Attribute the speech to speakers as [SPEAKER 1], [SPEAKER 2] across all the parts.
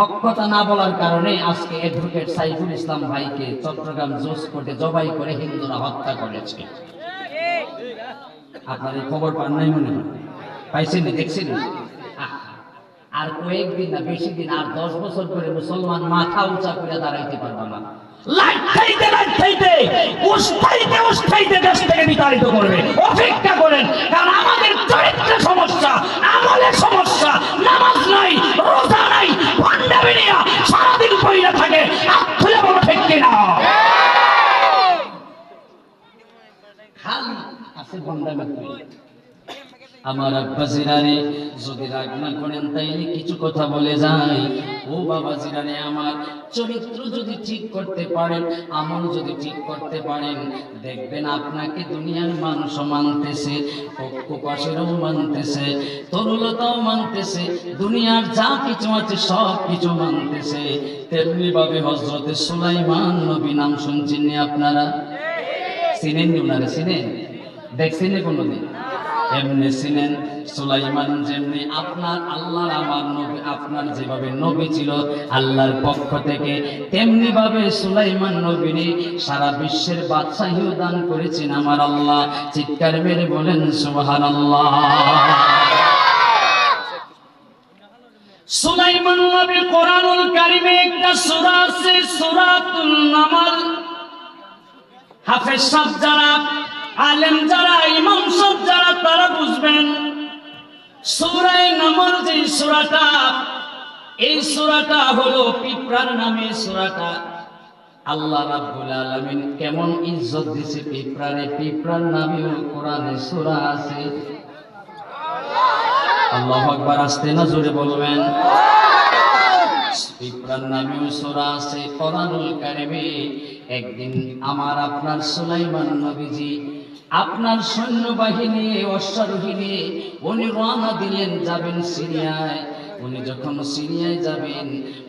[SPEAKER 1] হক কথা না বলার কারণে আজকে অ্যাডভোকেট সাইফুল ইসলাম ভাইকে চট্টগ্রাম জোস কোর্টে জবাই করে হিন্দুরা হত্যা করেছে। আপনার এই খবর পান নাই মনে হয়? পাইছেন দেখছেন আর কয়েকদিন না, বেশি দিন, আর দশ বছর করে মুসলমান মাথা উঁচা করে দাঁড়াইতে পারবে না। করেন, কারণ আমাদের সমস্যা, আমলের সমস্যা, নামাজ নাই ভান্ডামি না সারাদিন পড়িয়া থাকে হাত খুলে বলো ঠিক কিনা খালি আছে কইরা। আমার আব্বা জিরানে যদি রাগ না করেন তাইলে কিছু কথা বলে যাই। ও বাবা জিরানে আমার চরিত্র যদি ঠিক করতে পারেন আমল যদি ঠিক করতে পারেন দেখবেন আপনাকে দুনিয়ার মানুষ মানতেছে পক্ষ পাশেরও মানতেছে তরুলতাও মানতেছে দুনিয়ার যা কিছু আছে সব কিছু মানতেছে। তেমনি ভাবে হজরতে সুলাইমান নবী নাম শুনছেন নি আপনারা? চিনেন নি ওনারা চিনেন? দেখছেন কোনোদিন? এমনি ছিলেন সুলাইমান, যেমনি আপনার আল্লাহর আমার নবী, আপনার যেভাবে নবী ছিল আল্লাহর পক্ষ থেকে তেমনি ভাবে সুলাইমান নবীরে সারা বিশ্বের বাদশাহীও দান করেছেন আমার আল্লাহ। চিৎকার মেরে বলেন, সুবহানাল্লাহ। সুলাইমান নবী কোরআনুল কারিমে একটা সূরা আছে, সূরাতুল নামাল। হাফেজ সাহেব যারা আলেম যারা, ইমাম সাহেব যারা, তারা বুঝবেন। সূরায়ে নামাল যে সূরাটা, এই সূরাটা হলো পিঁপড়ার নামে সূরাটা। আল্লাহ রাব্বুল আলামিন কেমন ইজ্জত দিছে পিঁপড়ারে, পিঁপড়ার নামেও কোরআনে সূরা আছে। আল্লাহু আকবার, আসতে না জোরে বলবেন। পিঁপড়ার নামেও সূরা আছে, কোরআনুল কারিমে। একদিন আমার আপনার সুলাইমান নবীজি আপনার সৈন্যবাহিনী অশ্বারোহিণী উনি রওনা দিলেন যাবেন সিরিয়ায়। উনি যখন সিরিয়ায় যাবেন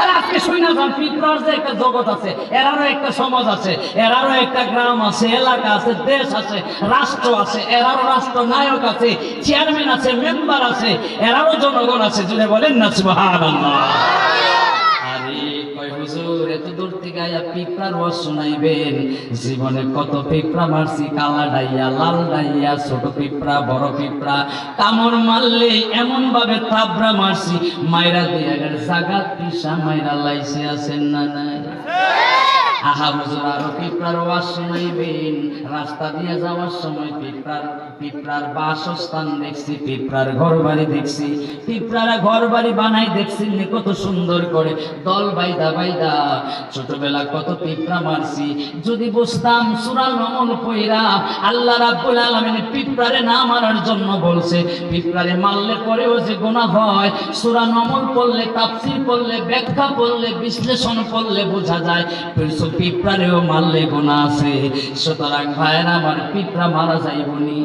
[SPEAKER 1] আর একটা আছে একটা সমাজ আছে একটা গ্রাম আছে, এলাকা আছে, দেশ আছে, রাষ্ট্র আছে রাষ্ট্র নায়ক আছে, চেয়ারম্যান আছে, মেম্বার আছে, এরারও জনগণ আছে যদি বলেন না জীবনে কত পিঁপড়া মারছি, কালা ডাইয়া, লাল ডাইয়া, ছোট পিঁপড়া, বড় পিঁপড়া। কামড় মারলে এমন ভাবে থাবড়া মারছি, মাইরা দিয়ে জাগাত পিসা মাইরা লাইসে আছেন না নাই? কত সুন্দর করে। দল বাইদা বাইদা, ছোটবেলা কত পিঁপড়া মারছি। যদি বুঝতাম সুরা নমল পইরা আল্লাহ রাব্বুল আলামিন পিঁপড়ারে না মারার জন্য বলছে, পিঁপড়ারে মারলে পরেও যে গোনা হয়, সুরা নমল পড়লে, তাফসীর পড়লে, ব্যাখ্যা পড়লে, বিশ্লেষণ করলে বোঝা যায়। পিঁপড়ারেও মারলে গোনা আছে। সুতরাং ভাইয়েরা, আমার পিঁপড়া মারা যাইবনি।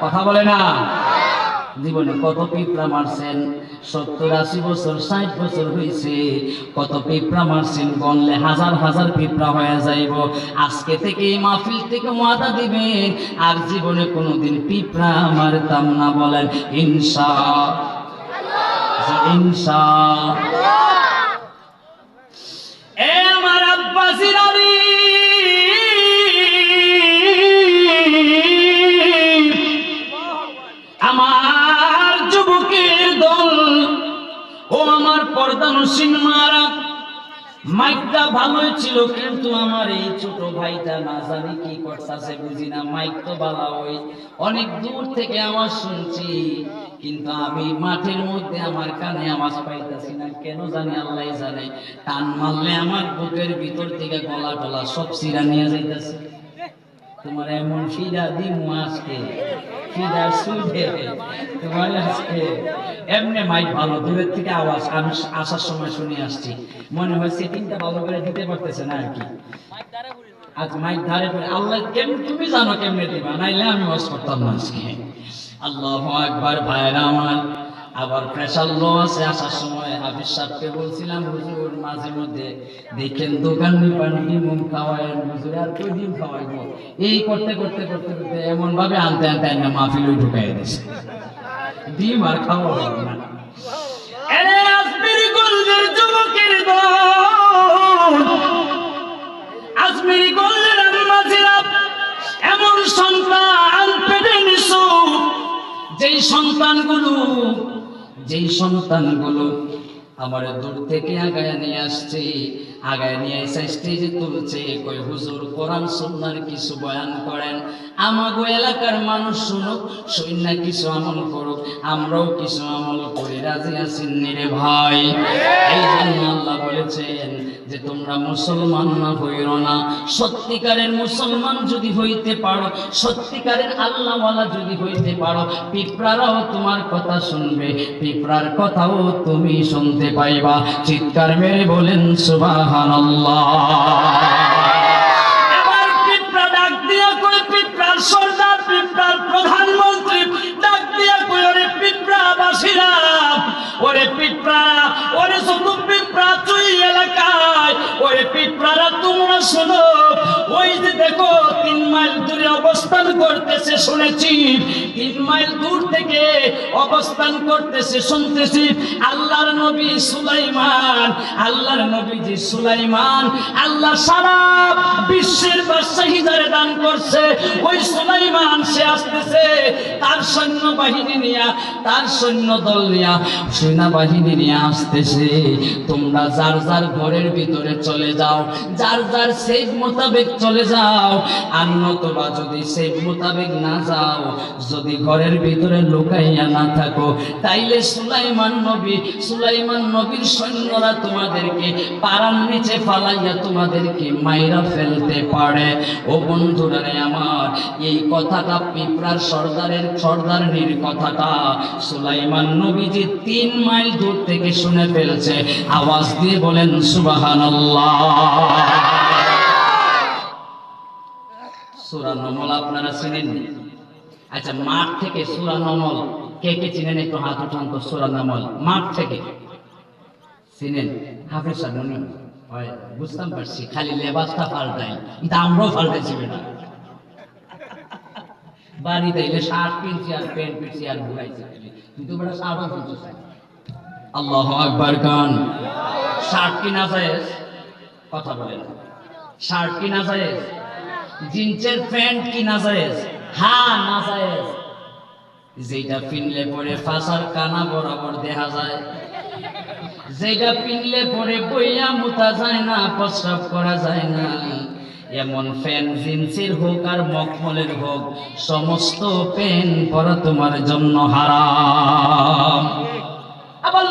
[SPEAKER 1] কথা বলে না? জীবনে কত পিঁপড়া মারছেন? সত্তর আশি বছর, ষাট বছর হয়েছে। কত পিঁপড়া মারছেন? গনলে হাজার হাজার পিঁপড়া হয়ে যাইব। আজকে থেকে এই মাহফিল থেকে ওয়াদা দিবেন। আর জীবনে কোনোদিন পিঁপড়া মারতাম না বলেন ইনসা ইনসা মাইকটা ভালোই ছিল, কিন্তু আমার এই ছোট ভাইটা না জানি কি করতেছে বুঝি না, মাইক তো ভালো ওই, অনেক দূর থেকে আমার শুনছি, কিন্তু আমি মাঠের মধ্যে আমার কানে আওয়াজ পাইতাছি না, কেন জানি আল্লাহ জানে, টান মারলে আমার বুকের ভিতর থেকে গলা টলা সব চিরা নিয়ে যাইতেছে। তোমার এমন ফিরা দিমু আজকে ফিরা সুইডে তোমার আজকে। এমনি মাইক ভালো, দূরের থেকে আওয়াজ, আমি আসার সময় শুনে আসছি। মনে হয় সেটিংটা ভালো করে দিতে পারতেছে না আর কি। আজ মাইক ধারে পড়ে আল্লাহ কেমন তুমি জানো কেমনে দিবা? নাইলে আমি ওয়াজ করতাম না আজকে। আল্লাহ একবার ভাইরা আমার। আবার প্রেশার লো আছে, আসার সময় হাফিজ সাহেবকে বলছিলাম, হুজুর, মাঝে মধ্যে দেখেন দোকান নিপান ডিম খাওয়ায়, হুজুর আর কই ডিম খাওয়াইবো। এই করতে করতে করতে করতে এমন ভাবে আনতে আনতে আনতে মাহফিল ওই ঢুকাই দিছে। ডিম আর খাওয়া হবে না। যুবকের দল আম্মাজিরা এমন সন্তান পেটে নিছো, যেই সন্তানগুলো যেই সন্তানগুলো আমার দূর থেকে আগায় নিয়ে আসছে আগায় নিয়ে তুলছে কই হুজুর, কোরআন, সুন্নার কিছু বয়ান করেন? আমাগো এলাকার মানুষ শুনুক, সৈন্য কিছু আমল করুক, আমরাও কিছু আমল করি, রাজি নিরে ভাই? এই জন্য আল্লাহ বলেছেন যে, তোমরা মুসলমান না না। সত্যিকারের মুসলমান যদি হইতে পারো, সত্যিকারের আল্লাহওয়ালা যদি হইতে পারো, পিঁপড়ারাও তোমার কথা শুনবে, পিঁপড়ার কথাও তুমি শুনতে পাইবা। চিৎকার মেরে বলেন এবার পিঁপড়া ডাক দিয়া কই পিঁপড়ার সর্দার, পিঁপড়ার প্রধানমন্ত্রী, ডাক দিয়া কই ওরে পিঁপড়া বাসীরা ওরে পিঁপড়া, ওরে শুধু পিঁপড়া, তুই এলাকায় ওরে পিঁপড়ারা তোমরা ওই যে দেখো, তিন মাইল দূরে অবস্থান করতেছে, শুনেছি। তিন মাইল দূর থেকে অবস্থান করতেছে, শুনতেছি। আল্লাহর নবী সুলাইমান, আল্লাহর সুলাইমান, আল্লাহ সারা বিশ্বের দান করছে। ওই সুলাইমান, সে আসতেছে তার সৈন্য বাহিনী নিয়া, তার সৈন্য দল নিয়া, সেনাবাহিনী নিয়ে আসতেছে। তোমরা যার যার ঘরের ভিতরে চলে যাও। যার যার সেই মোতাবেক চলে যাও। আর নতুবা যদি সেই মোতাবেক না যাও, যদি ঘরের ভিতরে লুকাইয়া না থাকো, তাইলে সুলাইমান নবী, সুলাইমান নবীর সৈন্যরা তোমাদেরকে পাড়ার নিচে ফালাইয়া তোমাদেরকে মাইরা ফেলতে পারে। ও বন্ধুরা আমার, এই কথাটা পিঁপড়ার সর্দারের, সর্দারনির কথাটা সুলাইমান নবীজি তিন মাইল দূর থেকে শুনে ফেলছে, আওয়াজ দিয়ে বলেন আচ্ছা মাঠ থেকে সুরা নমল, কে কে চিনেন? একটু হাত উঠান তো, সুরা নমল। মাঠ থেকে। চিনেন? হাফেজ বুঝতাম পারছি, খালি লেবাসটা পাল্টাই কিন্তু আমরাও পাল্টাইছি বেটা। বাড়ি দিলে শার্ট পিনছি আর প্যান্ট পিনছি আর ঘুরাইছি কিন্তু আল্লাহ আকবার গান শার্ট কিনা যায় কথা বলেন। শার্ট কিনা যায় জিন্সের প্যান্ট কিনা যায় হ্যাঁ না যায় যেটা পিনলে পরে ফাঁসার কানা বরাবর দেখা যায়। যেটা পিনলে পরে বইয়া মুতা যায় না, প্রস্রাব করা যায় না। এমন ফ্যান জিন্সের হোক আর মখমলের হোক, সমস্ত পেন পরা তোমার জন্য হারাম।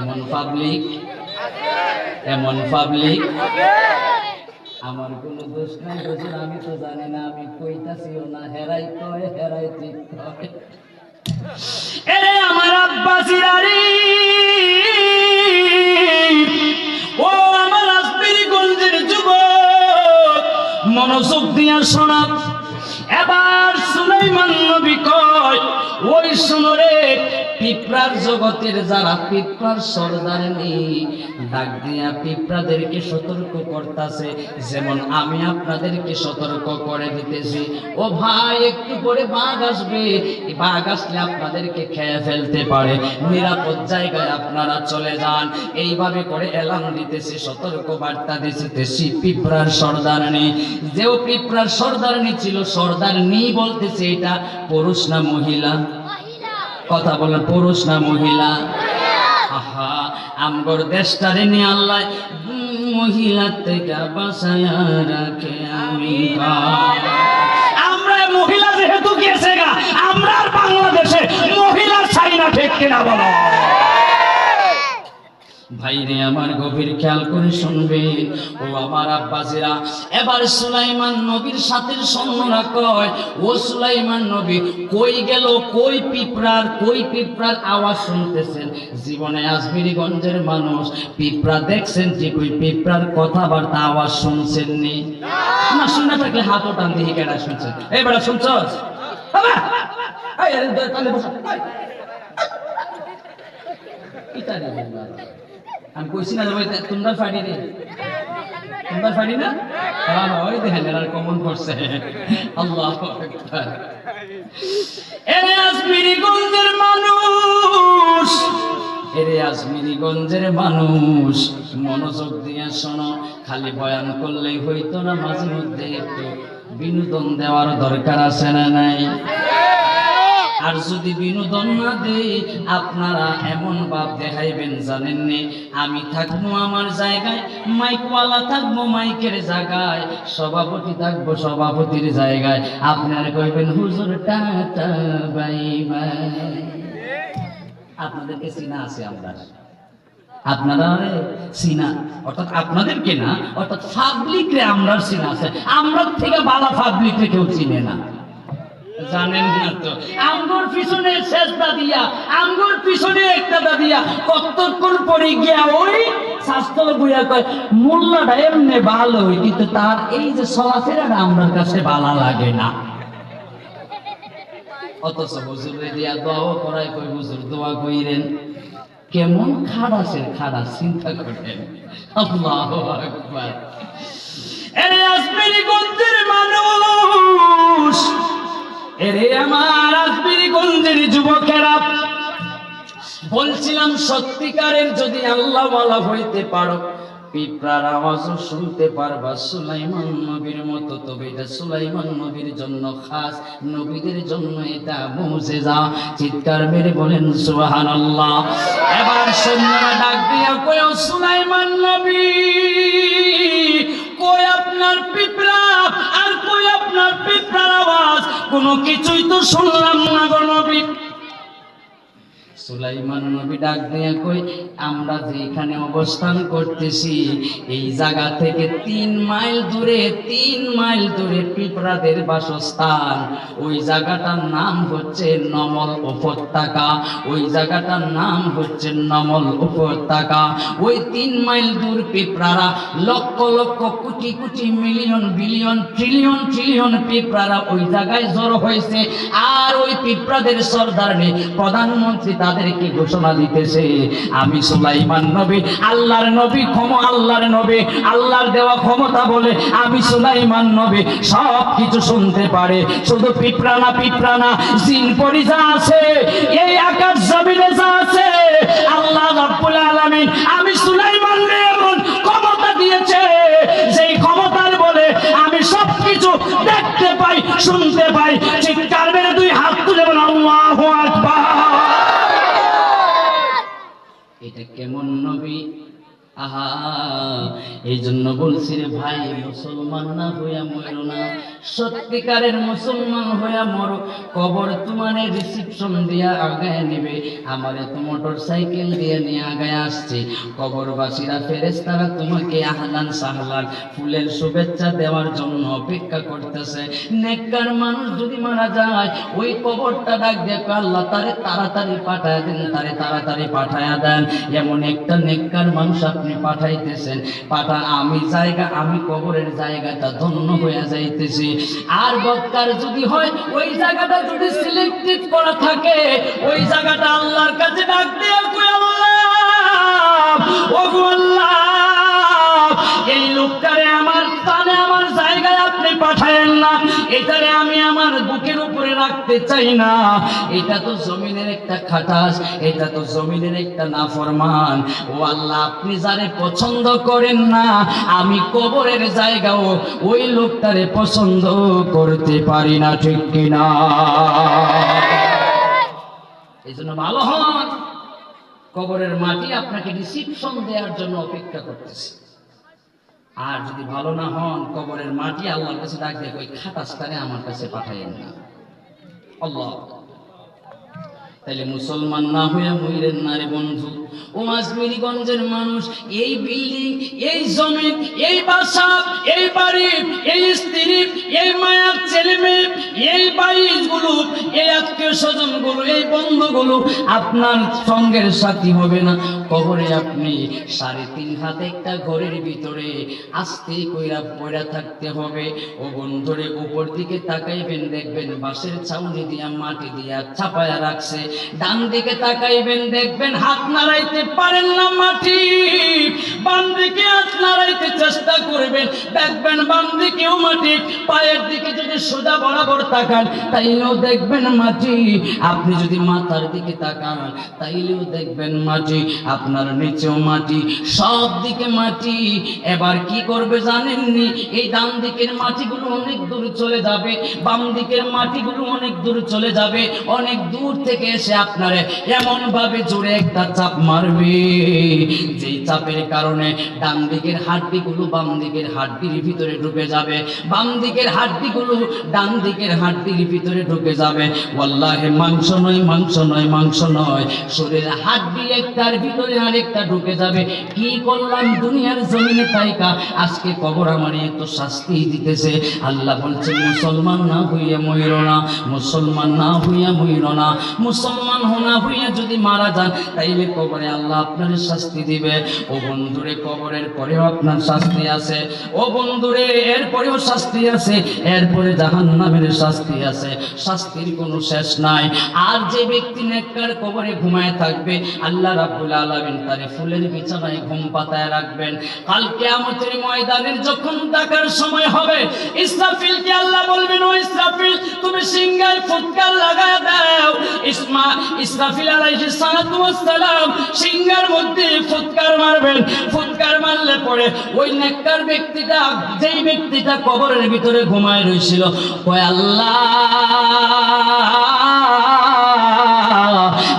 [SPEAKER 1] এমন পাবলিক এমন পাবলিক আমার কোন দোষ নাই হুজুর আমি তো জানি না, আমি কইতাছিও না, হেরাই কয়, হেরাই ঠিক এরে আমার ও আমার আসবিরি গঞ্জের যুবক, মনোযোগ দিয়া শোনা এবার সুলাইমান নবী কয়, ওই শুনরে পিঁপড়ার জগতের যারা পিঁপড়ার সর্দার নেই, ডাক দিয়া পিঁপড়াদেরকে সতর্ক করতেছে। যেমন আমি আপনাদেরকে সতর্ক করে দিতেছি। ও ভাই, একটু করে বাঘ আসবে। বাঘ আসলে আপনাদেরকে খেয়ে ফেলতে পারে। নিরাপদ জায়গায় আপনারা চলে যান। এইভাবে করে এলান দিতেছি, সতর্ক বার্তা দিতেছি পিঁপড়ার সর্দারনি যেও পিঁপড়ার সর্দারনি ছিল সর্দারনি বলতেছে এটা পুরুষ না মহিলা? কথা বলেন পুরুষ না মহিলা? আহা, আমগর দেশটারে নিয়ে আল্লাহ মহিলা থেকে বাসায় রাখে আমি আমরা মহিলা যেহেতু গেছে গা, আমরা বাংলাদেশে মহিলা চাই না ঠিক কিনা বলো? ভাইরে আমার গভীর খেয়াল করে শুনবে ও আমার আব্বাসেরা এবার সুলাইমান নবীর সাথে সৈন্যরা কয় ও সুলাইমান নবী কই গেল কই পিঁপড়ার কই পিঁপড়ার আওয়াজ শুনতেছেন জীবনে আজমিরিগঞ্জের মানুষ পিঁপড়া দেখছেন যে কই পিঁপড়ার কথাবার্তা আওয়াজ শুনছেন নি না শুনে থাকলে হাত টান দিয়ে কেডা শুনছেন এই বেড়া শুনছস বাবা! আমি কইছি না তোমরা ফাড়ি রে তোমরা ফাড়ি না? হ্যাঁ ওই দেখেন এরা কমন করছে আল্লাহ এরে আজমিরিগঞ্জের মানুষ, এরে আজমিরিগঞ্জের মানুষ, মনোযোগ দিয়ে শোনো, খালি বয়ান করলেই হইতো না, মাঝে মধ্যে একটু বিনোদন দেওয়ার দরকার আছে না নাই? আর যদি বিনোদন না দেই, আপনারা এমন ভাব দেখাইবেন জানেননি। আমি থাকব আমার জায়গায়, মাইকওয়ালা থাকব মাইকের জায়গায়, সভাপতি থাকব সভাপতির জায়গায়। আপনারা কইবেন, হুজুর টাটা, বাই বাই। আপনাদেরকে চিনা আছে আমরা। আপনারা চিনা। অর্থাৎ আপনাদেরকে না, অর্থাৎ আমরা থেকে বালা পাবলিক রে কেউ চিনে না। জানেন পিছনে দিয়া পিছনে একটা দিয়া কতক্ষণ পরে গিয়া ওই বুয়া কয়, মোল্লাটা এমনি কিন্তু তার এই যে আমার কাছে ভালো লাগে না। অথচ দিয়া করাই কই হুজুর দোয়া কইরেন। কেমন খারাসের খারাপ চিন্তা করেন। আল্লাহ আকবার। এরে মানুষ! বলছিলাম সত্যিকারের যদি আল্লাহ বলা হইতে পারো, পিঁপড়ার আওয়াজও শুনতে পারবা। সুলাইমান নবীর মতো তবে এটা সুলাইমান নবীর জন্য খাস, নবীদের জন্য এটা যা চিৎকার মেরে বলেন সুবাহান আল্লাহ এবার সৈন্যরা ডাক দিয়া কয়, সুলাইমান নবী কই আপনার পিঁপড়া কোনো কিছুই তো শুনলাম না গো নবী। সুলাইমান নবী ডাক কই, আমরা যেখানে অবস্থান করতেছি, এই জায়গা থেকে তিন মাইল দূরে, তিন মাইল দূরে পিঁপড়াদের বাসস্থান। ওই জায়গাটার নাম হচ্ছে নমল উপত্যকা। ওই জায়গাটার নাম হচ্ছে নমল উপত্যকা। ওই তিন মাইল দূর পিঁপড়ারা lakh lakh crore crore million, billion, trillion trillion পিঁপড়ারা ওই জায়গায় জড়ো হয়েছে। আর ওই পিঁপড়াদের সর্দার প্রধানমন্ত্রী তাদেরকে ঘোষণা দিতেছে? আমি সুলাইমান নবী, আল্লাহর নবী ক্ষম, আল্লাহর নবী, আল্লাহর দেওয়া ক্ষমতা বলে আমি সুলাইমান নবী, সব কিছু শুনতে পারে। শুধু পিঁপড়ানা পিঁপড়ানা, জিন পরি যা আছে, এই আকাশ জমিনে যা আছে, আল্লাহ রাব্বুল আলামিন, আমি সুলাইমান এমন ক্ষমতা দিয়েছে, যেই ক্ষমতার বলে আমি সব কিছু দেখতে পাই, শুনতে পাই। চিৎকার মেরে দুই হাত তুলে বলে আল্লাহু আকবার এটা কেমন নবী এই জন্য বলছি রে ভাই, মুসলমান না হইয়া মরো না। সত্যিকারের মুসলমান হইয়া মরো, কবর তোমার রিসিপশন দিয়া আগায় নেবে। আমার এত মোটর সাইকেল দিয়ে নিয়ে আগায় আসছে। কবরবাসীরা ফেরেস্তারা তোমাকে আহলান সাহলান, ফুলের শুভেচ্ছা দেওয়ার জন্য অপেক্ষা করতেছে। নেককার মানুষ যদি মারা যায়, ওই কবরটা ডাক দেখো আল্লাহ, তারে তাড়াতাড়ি পাঠায় দেন, তারে তাড়াতাড়ি পাঠায়া দেন। এমন একটা নেককার মানুষ আপনি পাঠাইতেছেন। পাঠা আমি জায়গা, আমি কবরের জায়গাটা ধন্য হয়ে যাইতেছি। আর বক্তার যদি হয়, ওই জায়গাটা যদি সিলেক্টেড করা থাকে, ওই জায়গাটা আল্লাহর কাছে ডাক দিয়ে এই লোকটারে আমার স্থানে আমার জায়গায় আপনি পাঠায়েন না। এটারে আমি আমার উপরে রাখতে চাই না। এটা তো জমিনের একটা খাটাস, এটা তো জমিনের একটা নাফরমান। ও আল্লাহ, আপনি যারে পছন্দ করেন না, আমি কবরের জায়গাও ওই লোকটারে পছন্দ করতে পারি না, ঠিক কিনা এই জন্য ভালো হন। কবরের মাটি আপনাকে রিসিপশন দেওয়ার জন্য অপেক্ষা করতেছে। আর যদি ভালো না হন, কবরের মাটি আল্লাহর কাছে ডাক দেয় ওই খাটাসটারে আমার কাছে পাঠাইয়েন না। আল্লাহ। তাইলে মুসলমান না হইয়া মহিলেন না রে বন্ধু ও আজমিরিগঞ্জের মানুষ, এই বিল্ডিং, এই জমিন, এই বাসা এই বাড়ি এই স্ত্রী, এই মায়ার ছেলে মেয়ে, এই বাড়িগুলো, এই আত্মীয় স্বজনগুলো এই বন্ধুগুলো আপনার সঙ্গের সাথী হবে না। কবরে আপনি সাড়ে তিন হাত একটা ঘরের ভিতরে আস্তে কইরা পড়া থাকতে হবে। ও বন্ধুরে উপর দিকে তাকাইবেন, দেখবেন বাঁশের ছাউনি দিয়া মাটি দিয়া ছাপায়া রাখছে। ডান দিকে তাকাইবেন, দেখবেন হাত নাড়াইতে পারেন না মাটি। দেখবেন বাম দিকেও মাটি পায়ের দিকে যদি সোজা বরাবর তাকান, তাইলেও দেখবেন মাটি। আপনি যদি মাথার দিকে তাকান, তাইলেও দেখবেন মাটি। আপনার নিচেও মাটি, সব দিকে মাটি। এবার কি করবে জানেননি? এই ডান দিকের মাটিগুলো অনেক দূর চলে যাবে, বাম দিকের মাটিগুলো অনেক দূর চলে যাবে, অনেক দূর থেকে এসে আপনারে এমন ভাবে জোরে একটা চাপ মারবে। যেই চাপের কারণে ডান দিকের হাড্ডিগুলো বাম দিকের হাড্ডির ভিতরে ঢুকে যাবে। বাম দিকের হাড্ডিগুলো ডান দিকের হাড্ডির ভিতরে ঢুকে যাবে। ওয়াল্লাহে মাংস নয় মাংস নয় মাংস নয়। শরীরের হাড্ডি একটার ভিতরে আরেকটা ঢুকে যাবে। কি করলাম দুনিয়ার জমিনে তাইকা আজকে কবর আমার এত শাস্তি দিতেছে। আল্লাহ বলছেন, মুসলমান না হইয়া ময়ূর না, মুসলমান না হইয়া ময়ূর না। মুসলমান হোনা হইয়া যদি মারা যান, তাইলে কবরে আল্লাহ আপনার শাস্তি দিবে। ও বন্ধুরে, কবরের পরেও আপনার শাস্তি আছে। ও বন্ধুরে, এরপরেও শাস্তি আছে, এরপরে জাহান নামের শাস্তি আছে। শাস্তির কোনো শেষ নাই। আর যে ব্যক্তি নেককার কবরে ঘুমায় থাকবে, আল্লাহ রাব্বুল আলামিন তারে ফুলের বিছানায় ঘুম পাতায় রাখবেন। কাল কিয়ামতের ময়দানের যখন ডাকার সময় হবে, ইসরাফিলকে আল্লাহ বলবেন, ও ইসরাফিল, তুমি সিংহায় ফুৎকার লাগায় দাও। ইসমা, ইসরাফিল আলাইহিস সালাতু ওয়াস সালাম সিংহার মধ্যে ফুৎকার মারবেন। ফুৎকার মারলে পরে ওই নেককার ব্যক্তিটা যেই ব্যক্তিটা কবরের ভিতরে ঘুমায় রয়েছিল ওই আল্লাহ,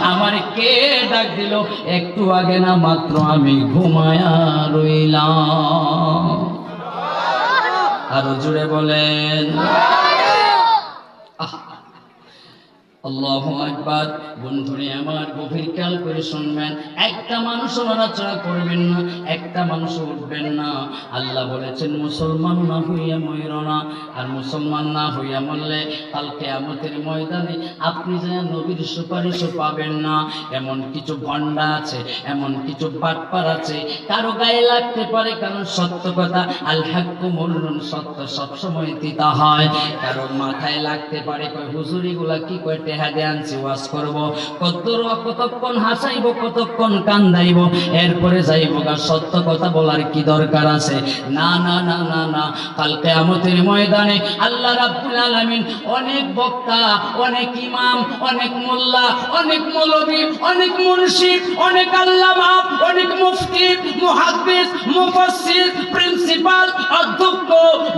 [SPEAKER 1] আমার কে ডাক দিল? একটু আগে না মাত্র আমি ঘুমায়া রইলাম। আরও জুড়ে বলেন। আহ আল্লাহু আকবার। বন্ধুরে, আমার গভীর খেয়াল করে শুনবেন। একটা মানুষ নড়াচড়া করবেন না, একটা মানুষ উঠবেন না। আল্লাহ বলেছেন, মুসলমান না হইয়া ময়ূর না, আর মুসলমান না হইয়া মরলে কালকে আমাদের ময়দানে আপনি যেন নবীর সুপারিশও পাবেন না। এমন কিছু ভণ্ডা আছে, এমন কিছু বাটপার আছে, কারও গায়ে লাগতে পারে, কারণ সত্য কথা। আল হাক্কু মরুন সত্য সবসময় তিতা হয়। কারও মাথায় লাগতে পারে, কয়, হুজুরি গুলা কি কয় টেহা আনছি, ওয়াজ করব। কতর কতক্ষণ হাসাইব, কতক্ষণ কান্দাইব। এরপরে যাইব গা, সত্য কথা বলার কি দরকার আছে? না না না না না। কালকে আমাদের ময়দানে আল্লাহ রাব্বুল আলামিন অনেক বক্তা, অনেক ইমাম, অনেক মোল্লা, অনেক মৌলবী, অনেক মুন্সি অনেক আল্লামা, অনেক মুফতি, মুহাদ্দিস, মুফাসসির, প্রিন্সিপাল, অধ্যক্ষ,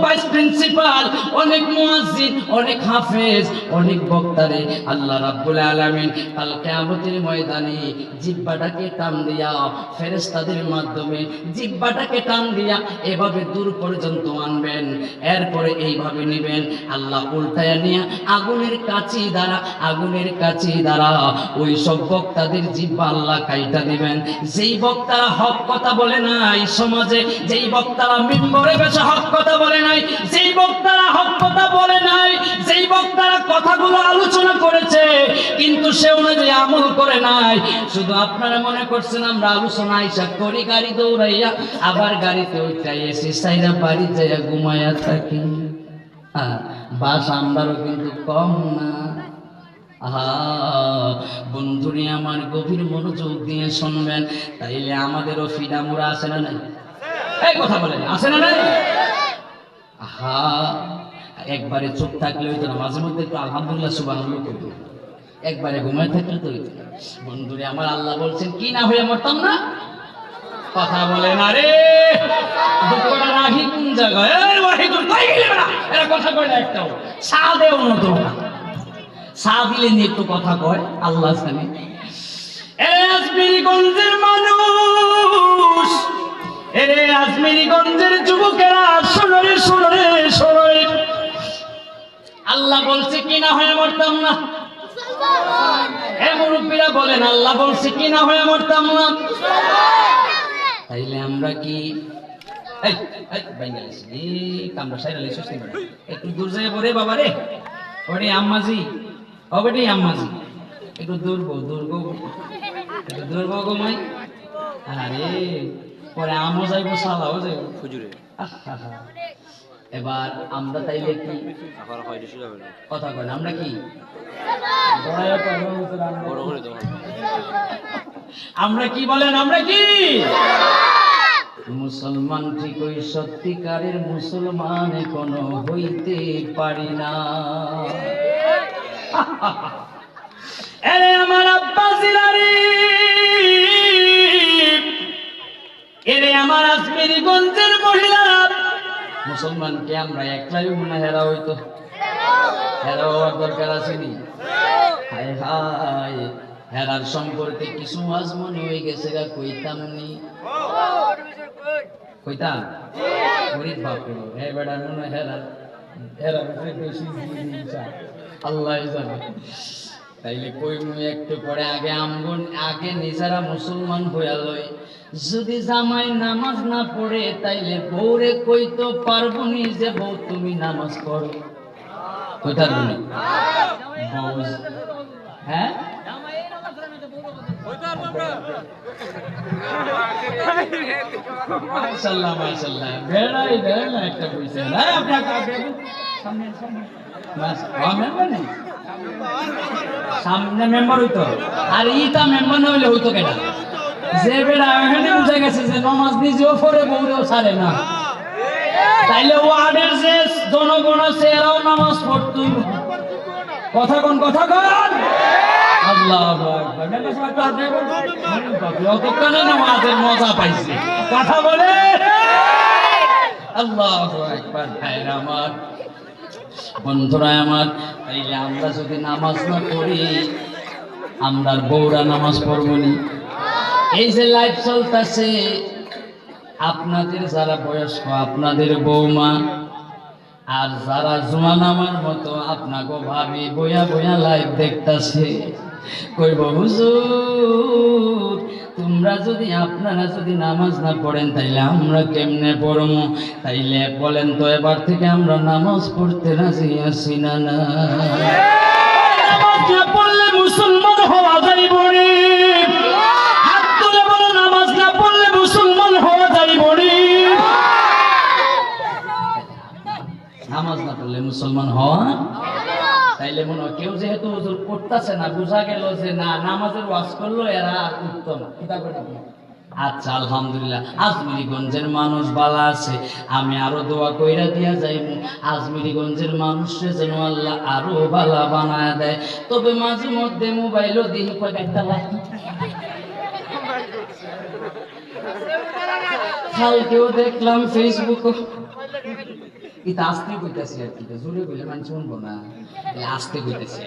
[SPEAKER 1] ভাইস প্রিন্সিপাল, অনেক মুয়াজ্জিন, অনেক হাফেজ, অনেক বক্তারে আল্লাহ রাব্বুল আলামিন, কাল কিয়ামতের ময়দানে জিহ্বাটাকে টান দিয়া, ফেরেশতাদের মাধ্যমে জিহ্বাটাকে টান দিয়া এভাবে দূর পর্যন্ত আনবেন, এরপরে এইভাবে নেবেন। আল্লাহ উল্টায়া নিয়ে আগুনের কাছি দ্বারা, আগুনের কাছি দ্বারা ওই সব বক্তাদের জিহ্বা আল্লাহ কাইটা দিবেন। যেই বক্তারা হক কথা বলে নাই সমাজে, যেই বক্তারা মিম্বরে বেশি হক কথা বলে নাই, যেই বক্তারা হক কথা বলে নাই, যেই বক্তারা কথাগুলো আলোচনা করেছে, কিন্তু সে অনুযায়ী আমল করে নাই। শুধু আপনারা মনে করছেন, আমরা আলোচনা আইসা করি, গাড়ি দৌড়াইয়া আবার গাড়িতে উঠাই এসে সাইরা বাড়ি যাইয়া ঘুমাইয়া থাকি। বাস আমরারও কিন্তু কম না। বন্ধুরে, আমার গভীর মনোযোগ দিয়ে শুনবেন, তাইলে আমাদেরও ফিডামুরা আছে না নাই? এই কথা বলেন, আছে না নাই? আহা একবারে চোখ থাকলে হইতো না মাঝে মধ্যে একটু আলহামদুলিল্লাহ সুবাহ একবারে ঘুমায় থাকলে তো বন্ধুরে, আমার আল্লাহ বলছেন, কি না হয়ে মরতাম না? কথা বলে না রে। রাখি কোন জায়গায়? কথা না একটাও। না চা দিলে নিয়ে একটু কথা কয়, আল্লাহ জানে। আজমিরিগঞ্জের মানুষ যুবকেরা শোনরে শোনরে শোনরে আল্লাহ বলছে কি না হয়ে মরতাম না? মুরব্বীরা বলেন আল্লাহ বলছে কি না হয়ে মরতাম না? তাইলে আমরা কি একটু দূর যায় বাবা রে। ওরে আম্মাজি আম্মাজি? একটু একটু আরে পরে আমও যাইবো সালাও যাইবো। আহা। এবার আমরা তাইলে কি কথা কয় না, আমরা কি? আমরা কি? বলেন আমরা কি? মুসলমান ঠিকই সত্যিকারের মুসলমান কোনো হইতে পারি না। আমার আব্বা জিলারি এরে আমার আজমেরি মহিলা মুসলমানকে আমরা একলাই মনে হেরা হইতো? হেরা হওয়ার দরকার আসেনি হায় হায়, হেরার সম্পর্কে কিছু আজ মনে হয়ে গেছে গা, কইতাম নি? কইতাম? গরিব বাপরে হে বেড়া মনে হেরার হেরার বেশি আল্লাহ জানে। তাইলে কই মুই একটু পরে আগে আমগুন, আগে নিজেরা মুসলমান হইয়া লই। যদি জামাই নামাজ না পড়ে, তাইলে বউরে কইতো পারব নি যে, বউ, তুমি নামাজ পড়ো। বলি বউ হ্যাঁ? মাশাআল্লাহ মাশাআল্লাহ বেড়াই একটা সামনে সামনে। সামনে মেম্বার হইতো। আর ইটা মেম্বার না হইলে হইতো কেন যে বেড়া এখানে বুঝে গেছে যে নমাজ নিজেও পড়ে বউরেও ছাড়ে না। তাইলে ওয়ার্ডের যে জনগণ আছে, এরাও নামাজ পড়তো। কথা কোন কথা কোন। পাইছে। কথা বলে আল্লাহ বন্ধুরা আমার, তাইলে আমরা যদি নামাজ না পড়ি, আমরা বউরা নামাজ পড়ব নি। এই যে লাইফ চলতেছে, আপনাদের যারা বয়স্ক, আপনাদের বৌমা আর যারা জোয়ান আমার মতো আপনাকে ভাবি বইয়া বইয়া লাইভ দেখতাছে, কইব, হুজুর তোমরা যদি, আপনারা যদি নামাজ না পড়েন, তাইলে আমরা কেমনে পড়ব তাইলে বলেন তো, এবার থেকে আমরা নামাজ পড়তে রাজি আছি না না? পড়লে মুসলমান হওয়া নামাজ মুসলমান হওয়া নামাজ না পড়লে মুসলমান হওয়া তাইলে মনে হয় কেউ যেহেতু হুজুর করতেছে না বোঝা গেল যে না নামাজের ওয়াজ করল এরা আর উঠতো না কিতা করে আচ্ছা আলহামদুলিল্লাহ। আজমিরিগঞ্জের মানুষ বালা আছে আমি আরও দোয়া কইরা দিয়া যাইমু। আজমিরিগঞ্জের মানুষরে যেন আল্লাহ আরও বালা বানায় দেয়। তবে মাঝে মধ্যে মোবাইলও দিই কয়েকটা লাইক কালকেও দেখলাম ফেসবুক এটা আসতে কইতাছি আর কি জোরে কইলে মানুষ শুনব না। আসতে কইতাছি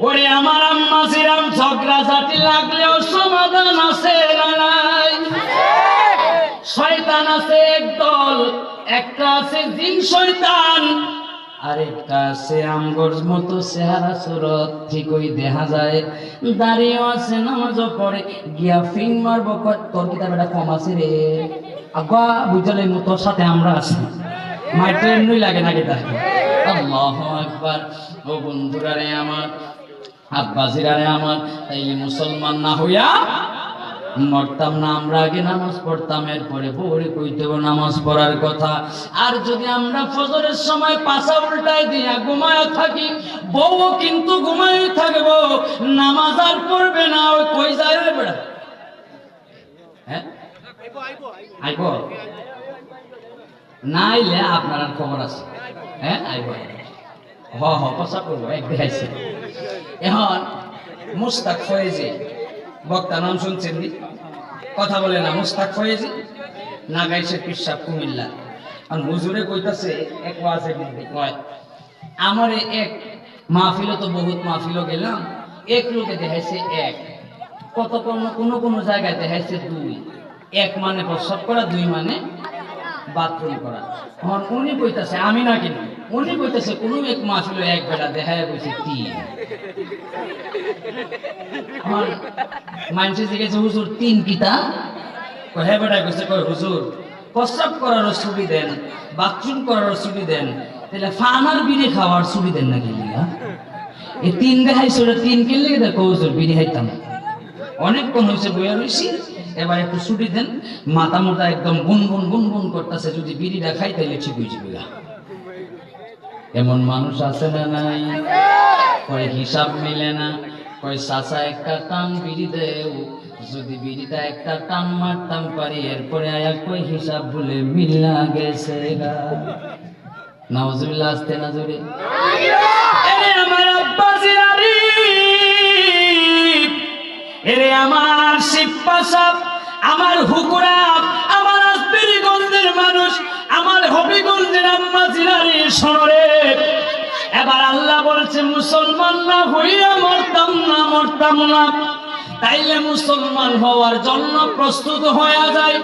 [SPEAKER 1] ওরে আমার আম্মা জিরাম ঝগড়া ঝাঁটি লাগলেও সমাধান আছে না নাই? শয়তান আছে একদল একটা আছে জিন শয়তান আরেকটা আছে আমগর মতো চেহারা সুরত, ঠিকই দেখা যায়। দাঁড়িয়েও আছে নামাজও পড়ে, গিয়া ফিং মারবো তোর কিতাব এটা কম আছে রে? আগুয়া বুঝলে তোর সাথে আমরা আছি। মাই ট্রেন নই লাগে না কিতা আল্লাহ একবার ও বন্ধুরা রে আমার আব্বাসিরা রে আমার তাইলে মুসলমান না হইয়া মরতাম না, আমরা আগে নামাজ পড়তাম, এরপরে বউরে কইতে হবে নামাজ পড়ার কথা। আর যদি আমরা ফজরের সময় পাশা উল্টায় দিয়া ঘুমায় থাকি বউ কিন্তু ঘুমায় থাকব। নামাজ আর পড়বে না, ওই কই যায় বেড়া? হ্যাঁ? আপনার খবর আছে। হ্যাঁ? হ বক্তা নাম শুনছেন কথা বলে না, মুস্তাক হয়েছি না গাইছে পিসাব কুমিল্লা। আর হুজুরে কইতাছে, এক ওয়াজের মধ্যে কয়, আমার এক মাহফিলও তো বহুত মাহফিলও গেলাম, এক লোকে দেখাইছে এক, কত কোনো কোনো কোনো জায়গায় দেখাইছে দুই, এক মানে প্রসব করা, দুই মানে বাথরুম করা। এখন উনি কইতাছে, আমি না কিন্তু উনি কইতাছে, কোন এক মাস হলো এক বেলা দেখায় বসে তিন মানুষের জিজ্ঞেস, হুজুর, তিন কিতা? হ্যাঁ বেটা, কইছে, কয়, হুজুর, প্রস্রাব করার ছবি দেন, বাথরুম করার ছবি দেন, তাহলে ফানার বিড়ি খাওয়ার ছবি দেন নাকি লিয়া? এই তিন দেখাইছে, ওটা তিন কিনলে দেখো হুজুর, বিড়ি খাইতাম। অনেকক্ষণ হয়েছে বইয়া রয়েছি এবার একটু ছুটি দেন মাথা মোটা একদম গুন গুন গুন গুন করতেছে যদি বিড়িটা খাই তাহলে ঠিক হয়ে যাবে। এমন মানুষ আছে না নাই? কয় হিসাব মিলে না। কয় চাচা একটা টান বিড়ি দেও যদি বিড়িটা একটা টান মারতাম পারি এরপরে আয়া কই হিসাব ভুলে মিল্লা গেছে গা। নাউজুবিল্লাহ আসতে না জোরে। আমার আব্বাসি নারী এরে আমার শিপ্পা সাপ আমার হুকুরাপ আমার আসবিরিগঞ্জের মানুষ, আমার হবিগঞ্জের আম্মা জিলারি শহরে এবার আল্লাহ বলছে, মুসলমান না হইয়া মরতাম না মরতাম না। তাইলে মুসলমান হওয়ার জন্য প্রস্তুত হয়ে যায়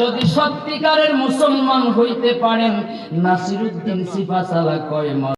[SPEAKER 1] যদি সত্যিকারের মুসলমান হইতে পারেন, নাসিরুদ্দিন সিফাসালা কয়